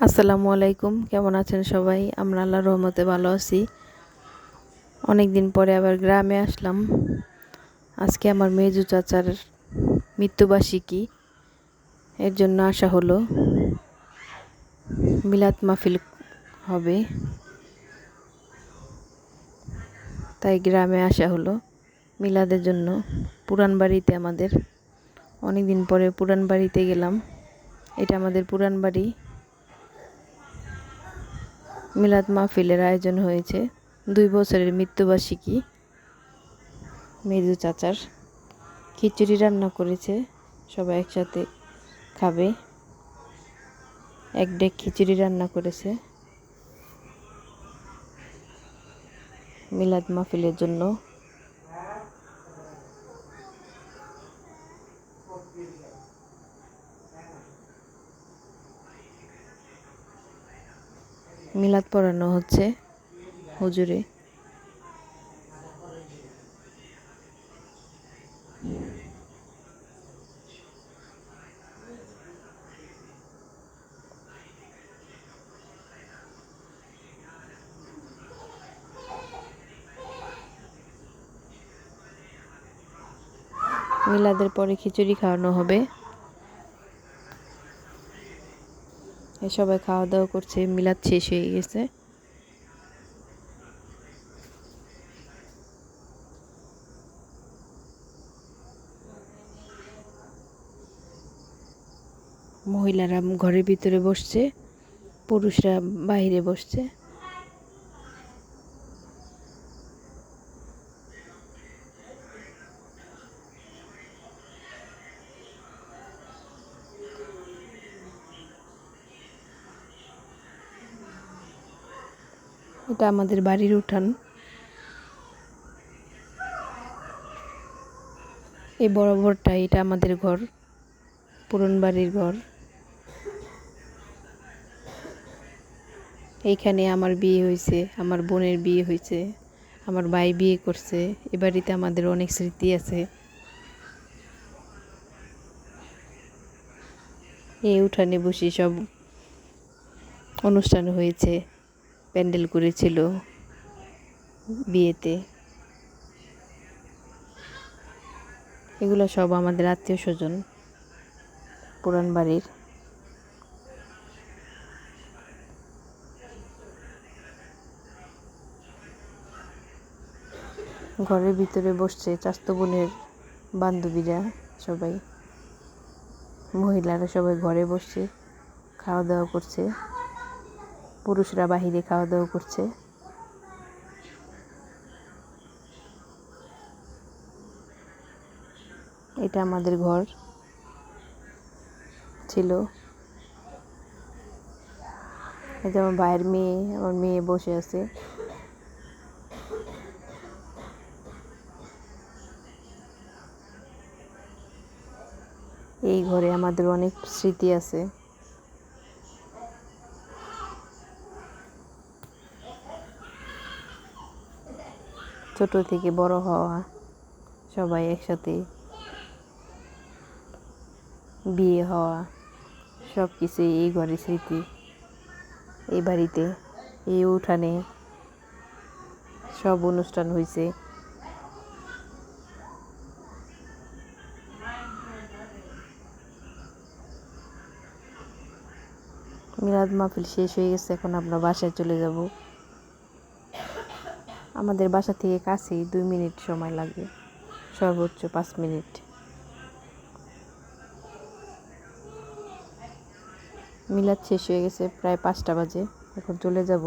আসসালামু আলাইকুম, কেমন আছেন সবাই? আমরা আল্লাহ রহমতে ভালো আছি। অনেক দিন পরে আবার গ্রামে আসলাম। আজকে আমার মেজু চাচার মৃত্যুবার্ষিকী। এর জন্য আসা হলো। মিলাদ মাহফিল হবে। তাই গ্রামে আসা হলো মিলাদের জন্য। পুরান বাড়িতে আমাদের। অনেক দিন পরে পুরান বাড়িতে গেলাম। এটা আমাদের পুরান বাড়ি। মিলাদ মাহফিলের আয়োজন হয়েছে। দুই বছরের মৃত্যুবার্ষিকী। মেজু চাচার খিচুড়ি রান্না করেছে। সবাই একসাথে খাবে। এক ডেক খিচুড়ি রান্না করেছে। মিলাদ মাহফিলের জন্য মিলাদ পড়ানো হচ্ছে। হুজুরে। মিলাদের পরে খিচুড়ি খাওয়ানো হবে। সবাই খাওয়া দাওয়া করছে, মিলাদ শেষ হয়ে গেছে। মহিলারা ঘরের ভিতরে বসছে, পুরুষরা বাইরে বসছে। এটা আমাদের বাড়ির উঠান। এই বরাবরটা এটা আমাদের ঘর, পুরন বাড়ির ঘর। এইখানে আমার বিয়ে হয়েছে, আমার বোনের বিয়ে হয়েছে, আমার ভাই বিয়ে করছে, এ বাড়িতে আমাদের অনেক স্মৃতি আছে। এই উঠানে বসে সব অনুষ্ঠান হয়েছে। প্যান্ডেল করেছিল বিয়েতে। এগুলো সব আমাদের আত্মীয় স্বজন, পুরান বাড়ির। ঘরের ভিতরে বসছে চাস্তো বোনের বান্ধবীরা সবাই। মহিলারা সবাই ঘরে বসছে খাওয়া দাওয়া করছে। পুরুষরা বাহিরে খাওয়া দাওয়া করছে। এটা আমাদের ঘর ছিল। এটা আমার ভাইয়ের মেয়ে, আমার মেয়ে বসে আছে। এই ঘরে আমাদের অনেক স্মৃতি আছে। ছোট থেকে বড় হওয়া, সবাই একসাথে বিয়ে হওয়া সব কিছুই এই ঘরে স্মৃতি। এই বাড়িতে, এই উঠানে সব অনুষ্ঠান হয়েছে মিলাদ মাহফিল শেষ হয়ে গেছে, এখন আমরা বাসায় চলে যাব। আমাদের বাসা থেকে কাছেই দুই মিনিট সময় লাগে, সর্বোচ্চ পাঁচ মিনিট। মিলাদ শেষ হয়ে গেছে, প্রায় পাঁচটা বাজে। এখন চলে যাব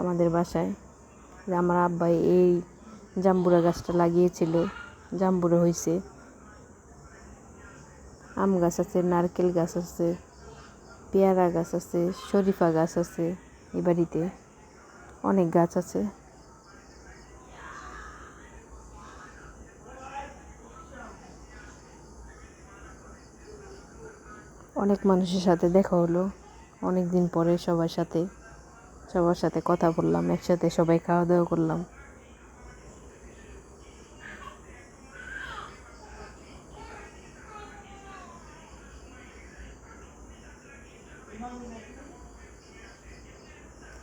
আমাদের বাসায়। আমার আব্বাই এই জাম্বুরা গাছটা লাগিয়েছিল, জাম্বুরা হয়েছে আম গাছ আছে, নারকেল গাছ আছে, পেয়ারা গাছ আছে, শরীফা গাছ আছে এ বাড়িতে। অনেক গাছ আছে। অনেক মানুষের সাথে দেখা হলো। অনেক দিন পরে সবার সাথে সবার সাথে কথা বললাম, একসাথে সবাই খাওয়া দাওয়া করলাম।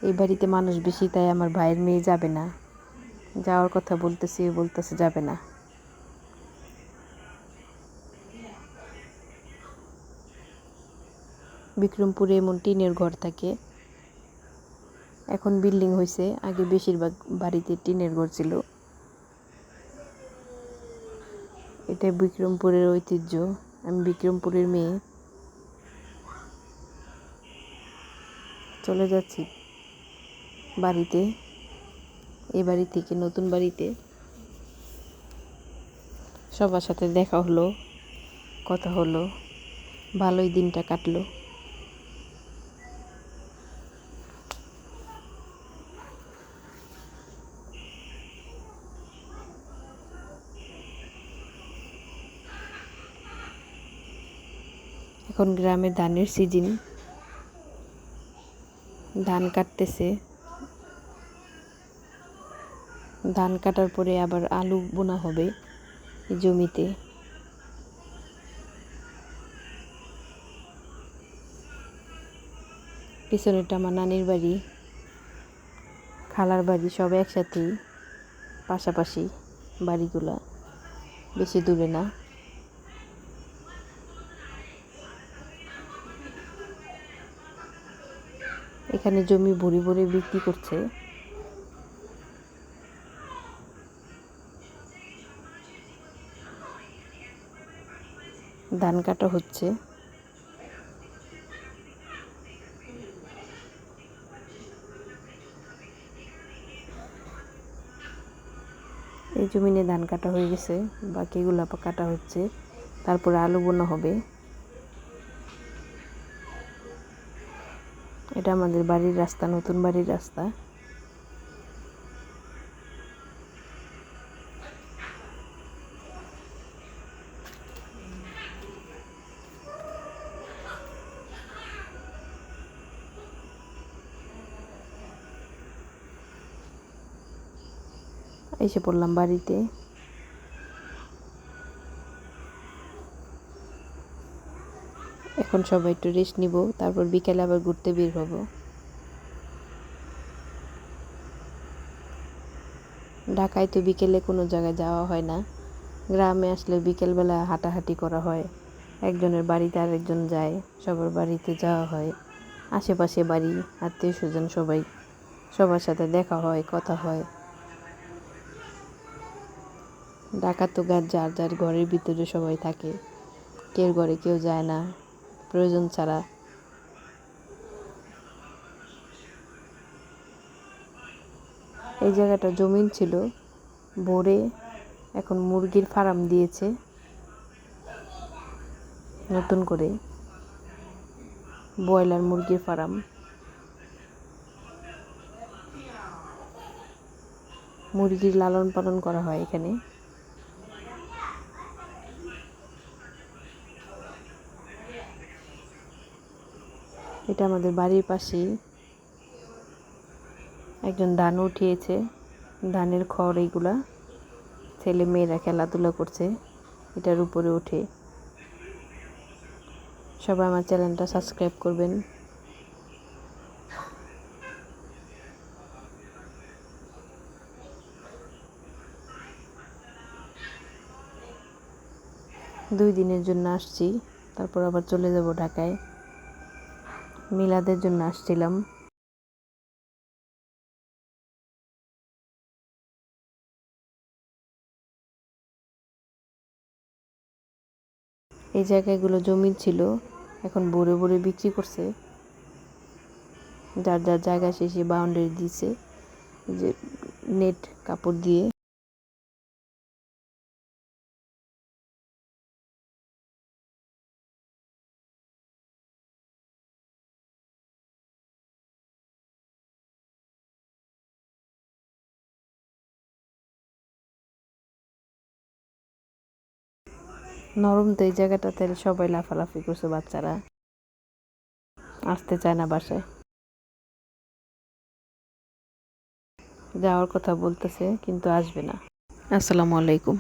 এই বাড়িতে মানুষ বেশি, তাই আমার ভাইয়ের মেয়ে যাবে না। যাওয়ার কথা বলতেছি, বলতেছে যাবে না। বিক্রমপুরে এমন টিনের ঘর থাকে। এখন বিল্ডিং হয়েছে আগে বেশিরভাগ বাড়িতে টিনের ঘর ছিল। এটা বিক্রমপুরের ঐতিহ্য। আমি বিক্রমপুরের মেয়ে। চলে যাচ্ছি বাড়িতে এ বাড়ি থেকে নতুন বাড়িতে। সবার সাথে দেখা হলো, কথা হলো, ভালোই দিনটা কাটলো। এখন গ্রামে ধানের সিজন ধান কাটতেছে। ধান কাটার পরে আবার আলু বোনা হবে জমিতে। পিছনেরটা আমার নানির বাড়ি, খালার বাড়ি, সব একসাথেই, পাশাপাশি বাড়িগুলা। বেশি দূরে না। এখানে জমি ভরে ভরে বিক্রি করছে। ধান কাটা হচ্ছে। এই জমিনে ধান কাটা হয়ে গেছে, বাকিগুলো কাটা হচ্ছে, তারপরে আলু বোনা হবে। এটা আমাদের বাড়ির রাস্তা নতুন বাড়ির রাস্তা। এসে পড়লাম বাড়িতে। এখন সবাই একটু রেস্ট নিব, তারপর বিকেলে আবার ঘুরতে বের হব। ঢাকায় তো বিকেলে কোনো জায়গায় যাওয়া হয় না। গ্রামে আসলে বিকেলবেলা হাঁটাহাঁটি করা হয়। একজনের বাড়িতে আরেকজন যায়, সবার বাড়িতে যাওয়া হয়। আশেপাশে বাড়ি, আত্মীয় স্বজন সবাই, সবার সাথে দেখা হয়, কথা হয়। ঢাকা তো গাছ যার যার ঘরের ভিতরে সবাই থাকে। কেউ ঘরে কেউ যায় না। প্রয়োজন ছাড়া। এই জায়গাটা জমিন ছিল, ভরে এখন মুরগির ফার্ম দিয়েছে নতুন করে ব্রয়লার মুরগির ফার্ম। মুরগির লালন পালন করা হয় এখানে। এটা আমাদের বাড়ির পাশেই। একজন ধান উঠিয়েছে ধানের খড় এইগুলা। ছেলে মেয়েরা খেলাধুলা করছে, এটার উপরে উঠে সবাই আমার চ্যানেলটা সাবস্ক্রাইব করবেন। দুই দিনের জন্য আসছি, তারপর আবার চলে যাব ঢাকায়। মিলাদের জন্য আসছিলাম। এই জায়গাগুলো জমি ছিল, এখন ভরে ভরে বিক্রি করছে। যার যার জায়গা শেষে বাউন্ডারি দিয়েছে যে নেট কাপড় দিয়ে। নরম তো এই জায়গাটাতে সবাই লাফালাফি করছে বাচ্চারা। আসতে চায় না বাসায়। যাওয়ার কথা বলতেছে, কিন্তু আসবে না। আসসালামু আলাইকুম।